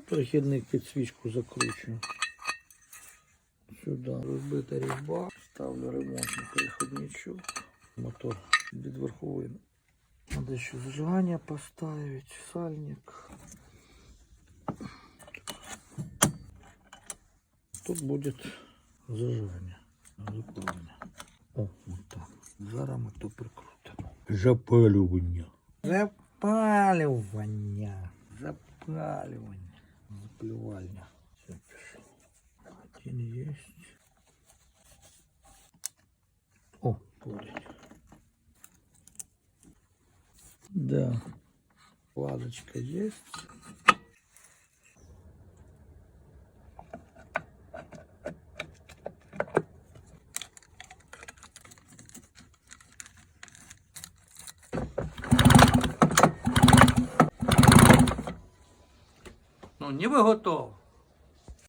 Перехідник під свічку закручую. Сюди розбита різьба. Ставлю ремонтний переходничок. Мотор від верховини. Надо еще зажигание поставить, сальник. Тут будет зажигание, запалення. О, вот так. Зараз ми то прикрутимо. Запалювання. Запалювання. Запалювання. Пішов. Один есть. О, порить. Да. Ладочка есть. Ну, ніби готово.